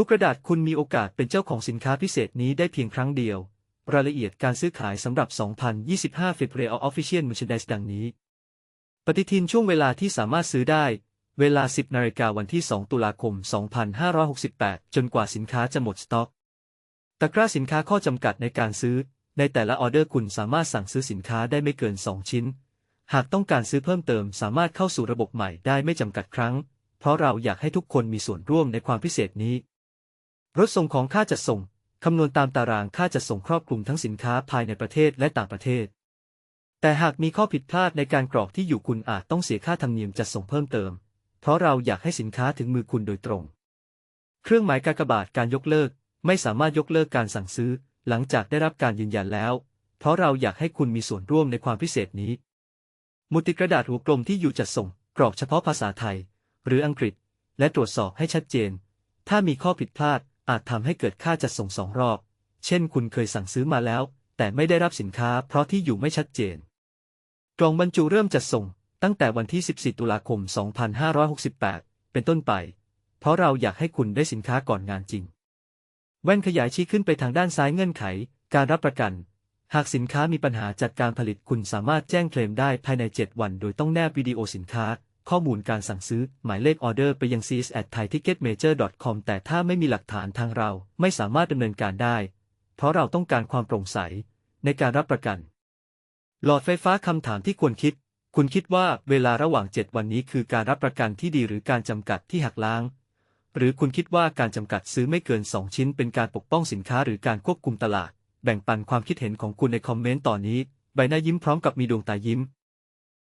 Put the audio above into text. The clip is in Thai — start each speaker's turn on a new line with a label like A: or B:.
A: ทุกกระดาษคุณมีโอกาสเป็นเจ้าของสินค้าพิเศษนี้ได้เพียงครั้งเดียว รายละเอียดการซื้อขายสำหรับ 2025 f i b r e a l Official Merchandise ดังนี้ ปฏิทินช่วงเวลาที่สามารถซื้อได้ เวลา 10 นาฬิกาวันที่ 2 ตุลาคม 2568 จนกว่าสินค้าจะหมดสต็อก ตะกร้าสินค้าข้อจำกัดในการซื้อ ในแต่ละออเดอร์คุณสามารถสั่งซื้อสินค้าได้ไม่เกิน 2 ชิ้น หากต้องการซื้อเพิ่มเติมสามารถเข้าสู่ระบบใหม่ได้ไม่จำกัดครั้ง เพราะเราอยากให้ทุกคนมีส่วนร่วมในความพิเศษนี้ รถส่งของค่าจัดส่ง คำนวณตามตารางค่าจัดส่งครอบคลุมทั้งสินค้าภายในประเทศและต่างประเทศ แต่หากมีข้อผิดพลาดในการกรอกที่อยู่คุณอาจต้องเสียค่าธรรมเนียมจัดส่งเพิ่มเติม เพราะเราอยากให้สินค้าถึงมือคุณโดยตรง เครื่องหมายกากบาทการยกเลิก ไม่สามารถยกเลิกการสั่งซื้อ หลังจากได้รับการยืนยันแล้ว เพราะเราอยากให้คุณมีส่วนร่วมในความพิเศษนี้มุติกระดาษหัวกลมที่อยู่จัดส่ง กรอกเฉพาะภาษาไทย หรืออังกฤษ และตรวจสอบให้ชัดเจน ถ้ามีข้อผิดพลาด อาจทำให้เกิดค่าจัดส่งสองรอบ เช่นคุณเคยสั่งซื้อมาแล้ว แต่ไม่ได้รับสินค้าเพราะที่อยู่ไม่ชัดเจน กล่องบรรจุเริ่มจัดส่ง ตั้งแต่วันที่ 14 ตุลาคม 2568 เป็นต้นไป เพราะเราอยากให้คุณได้สินค้าก่อนงานจริง แว่นขยายชี้ขึ้นไปทางด้านซ้ายเงื่อนไข การรับประกัน หากสินค้ามีปัญหาจากการผลิตคุณสามารถแจ้งเคลมได้ภายใน 7 วัน โดยต้องแนบวิดีโอสินค้า ข้อมูลการสั่งซื้อ หมายเลขออเดอร์ไปยัง cs at thaiticketmajor.com แต่ถ้าไม่มีหลักฐานทางเราไม่สามารถดำเนินการได้ เพราะเราต้องการความโปร่งใส ในการรับประกัน หลอดไฟฟ้าคำถามที่ควรคิด คุณคิดว่าเวลาระหว่าง 7 วันนี้คือการรับประกันที่ดีหรือการจำกัดที่หักล้าง หรือคุณคิดว่าการจำกัดซื้อไม่เกิน 2 ชิ้น เป็นการปกป้องสินค้าหรือการควบคุมตลาด แบ่งปันความคิดเห็นของคุณในคอมเมนต์ตอนนี้ ใบหน้ายิ้มพร้อมกับมีดวงตายิ้ม